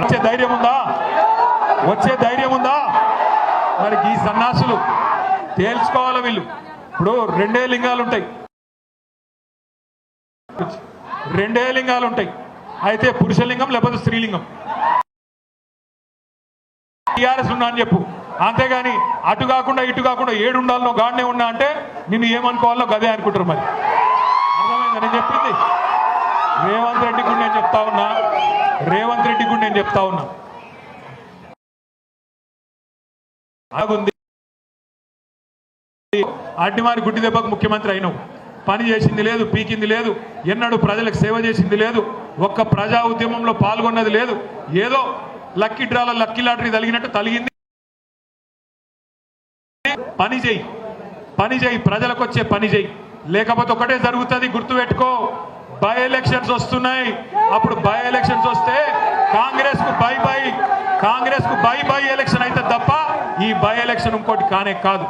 వచ్చే ధైర్యం ఉందా? వచ్చే ధైర్యం ఉందా? మరి ఈ సన్నాసులు తేల్చుకోవాలి వీళ్ళు? ఇప్పుడు రెండే లింగాలు ఉంటాయి. రెండే లింగాలు ఉంటాయి. అయితే పురుషలింగం లేకపోతే స్త్రీలింగం టీఆర్ఎస్ ఉన్నా అని చెప్పు. అంతేగాని అటు కాకుండా ఇటు కాకుండా ఏడు ఉండాలనో గాడినే ఉన్నా అంటే నిన్ను ఏమనుకోవాలో గదే అనుకుంటారు మరి. అర్థమైందా? నేను చెప్పింది. రేవంత్ రెడ్డి కూడా నేను చెప్తా ఉన్నా. రేవంత్ రెడ్డి కూడా నేను చెప్తా ఉన్నా. ఆగుంది. అడ్డిమారి గుడ్డి దెబ్బకు ముఖ్యమంత్రి అయినావు. పని చేసింది లేదు పీకింది లేదు ఎన్నడూ ప్రజలకు సేవ చేసింది లేదు ఒక్క ప్రజా ఉద్యమంలో పాల్గొన్నది లేదు ఏదో లక్కీ డ్రాల లక్కీ లాటరీ తలిగినట్టు తలిగింది పని చేయి పని చేయి ప్రజలకు వచ్చే పని చేయి. లేకపోతే ఒకటే జరుగుతుంది గుర్తుపెట్టుకో. బై ఎలక్షన్స్ వస్తున్నాయి. అప్పుడు బై ఎలక్షన్స్ వస్తే కాంగ్రెస్కు బై బై కాంగ్రెస్కు బై బై ఎలక్షన్ అయితే తప్ప ఈ బై ఎలక్షన్ ఇంకోటి కానే కాదు.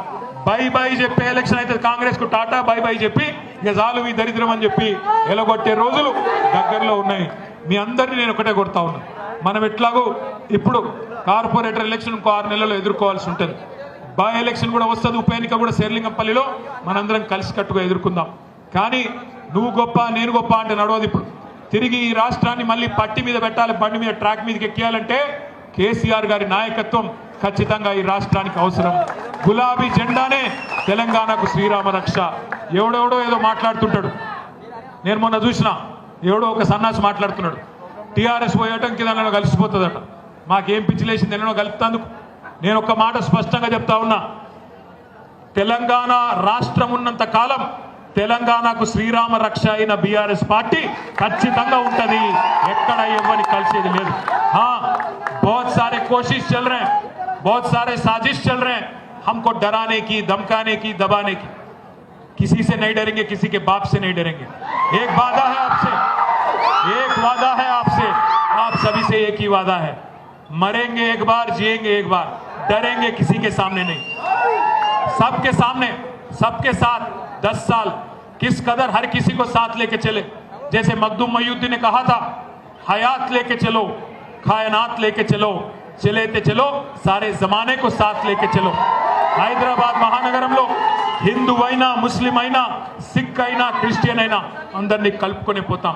బై బై చెప్పే ఎలక్షన్ అయితే కాంగ్రెస్కు టాటా బై బై చెప్పి ఇక చాలు మీ దరిద్రం అని చెప్పి ఎలగొట్టే రోజులు దగ్గరలో ఉన్నాయి. మీ అందరినీ నేను ఒకటే కొడతా ఉన్నా. మనం ఎట్లాగో ఇప్పుడు కార్పొరేటర్ ఎలక్షన్ ఇంకో ఆరు నెలల్లో ఎదుర్కోవాల్సి ఉంటుంది. బై ఎలక్షన్ కూడా వస్తుంది. ఉప ఎన్నిక కూడా శేర్లింగంపల్లిలో మనందరం కలిసికట్టుగా ఎదుర్కొందాం. కానీ నువ్వు గొప్ప నేను గొప్ప అంటే నడవదు ఇప్పుడు. తిరిగి ఈ రాష్ట్రాన్ని మళ్ళీ పట్టి మీద పెట్టాలి బండి మీద ట్రాక్ మీదకి ఎక్కేయాలంటే కేసీఆర్ గారి నాయకత్వం ఖచ్చితంగా ఈ రాష్ట్రానికి అవసరం. గులాబీ జెండానే తెలంగాణకు శ్రీరామ రక్ష. ఎవడెవడో ఏదో మాట్లాడుతుంటాడు. నేను మొన్న చూసిన ఎవడో ఒక సన్నాసి మాట్లాడుతున్నాడు. టీఆర్ఎస్ పోయటంకి దానిలో కలిసిపోతుందట. మాకేం పిచ్చిలేసింది ఎన్నో కలుపుతందుకు. నేను ఒక మాట స్పష్టంగా చెప్తా ఉన్నా. తెలంగాణ రాష్ట్రం ఉన్నంత కాలం తెలంగాణకు శ్రీరామ రక్ష అయిన బీఆర్ఎస్ పార్టీ ఖచ్చితంగా ఉంటది ఎక్కడ ఇవ్వని కలిసేది లేదు हाँ बहुत सारे कोशिश चल रहे हैं बहुत सारे साजिश चल रहे हैं हमको डराने की धमकाने की दबाने की किसी से नहीं डरेंगे किसी के बाप से नहीं डरेंगे एक वादा है आपसे एक वादा है आपसे आप सभी से एक ही वादा है मरेंगे एक बार जिएंगे एक बार डरेंगे किसी के सामने नहीं सबके सामने सबके साथ दस साल किस कदर हर किसी को साथ लेके चले जैसे मखदूम मयूद्दीन ने कहा था हयात लेके चलो कायनात लेके चलो चले ते चलो सारे जमाने को साथ लेके चलो హైదరాబాద్ మహానగరంలో హిందూ అయినా ముస్లిం అయినా సిక్ అయినా క్రిస్టియన్ అయినా అందరినీ కలుపుకొని పోతాం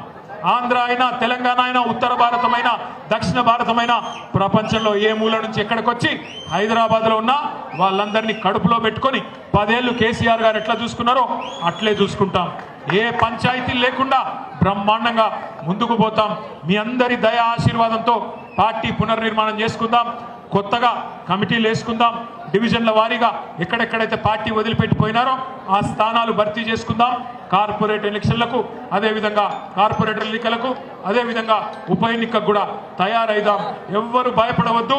ఆంధ్ర అయినా తెలంగాణ అయినా ఉత్తర భారతమైన దక్షిణ భారతమైన ప్రపంచంలో ఏ మూల నుంచి ఎక్కడికొచ్చి హైదరాబాద్లో ఉన్న వాళ్ళందరినీ కడుపులో పెట్టుకొని పదేళ్ళు కేసీఆర్ గారు ఎట్లా చూసుకున్నారో అట్లే చూసుకుంటాం. ఏ పంచాయతీ లేకుండా బ్రహ్మాండంగా ముందుకు పోతాం. మీ అందరి దయ ఆశీర్వాదంతో పార్టీ పునర్నిర్మాణం చేసుకుందాం. కొత్తగా కమిటీలు వేసుకుందాం. డివిజన్ల వారీగా ఎక్కడెక్కడైతే పార్టీ వదిలిపెట్టిపోయినారో ఆ స్థానాలు భర్తీ చేసుకుందాం. కార్పొరేట్ ఎలక్షన్లకు అదేవిధంగా కార్పొరేటర్ ఎన్నికలకు అదేవిధంగా ఉప ఎన్నికకు కూడా తయారైదాం. ఎవ్వరు భయపడవద్దు.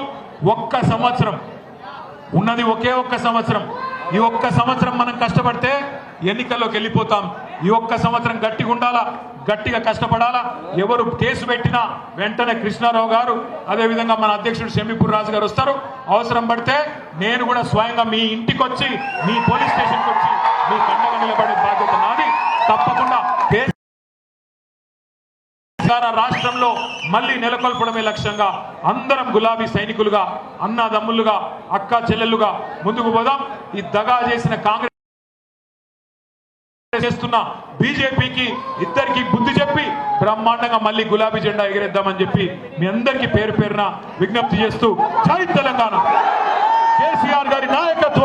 ఒక్క సంవత్సరం ఉన్నది ఒకే ఒక్క సంవత్సరం. ఈ ఒక్క సంవత్సరం మనం కష్టపడితే ఎన్నికల్లోకి వెళ్ళిపోతాం. ఈ ఒక్క సంవత్సరం గట్టిగా ఉండాలా గట్టిగా కష్టపడాలా? ఎవరు కేసు పెట్టినా వెంటనే కృష్ణారావు గారు అదేవిధంగా మన అధ్యక్షుడు షమీపూర్ రాజు గారు వస్తారు. అవసరం పడితే నేను కూడా స్వయంగా మీ ఇంటికి వచ్చి మీ పోలీస్ స్టేషన్కి వచ్చి మీ కండగా నిలబడే బాధ్యత నాది. తప్పకుండా రాష్ట్రంలో మళ్ళీ నెలకొల్పడమే లక్ష్యంగా అందరం గులాబీ సైనికులుగా అన్నదమ్ములుగా అక్క చెల్లెలుగా ముందుకు పోదాం. ఈ దగా చేసిన కాంగ్రెస్ చేస్తున్న బీజేపీకి ఇద్దరికి బుద్ధి చెప్పి బ్రహ్మాండంగా మళ్ళీ గులాబీ జెండా ఎగిరేద్దామని చెప్పి మీ అందరికీ పేరు పేరున విజ్ఞప్తి చేస్తూ జై తెలంగాణ. కేసీఆర్ గారి నాయకత్వం.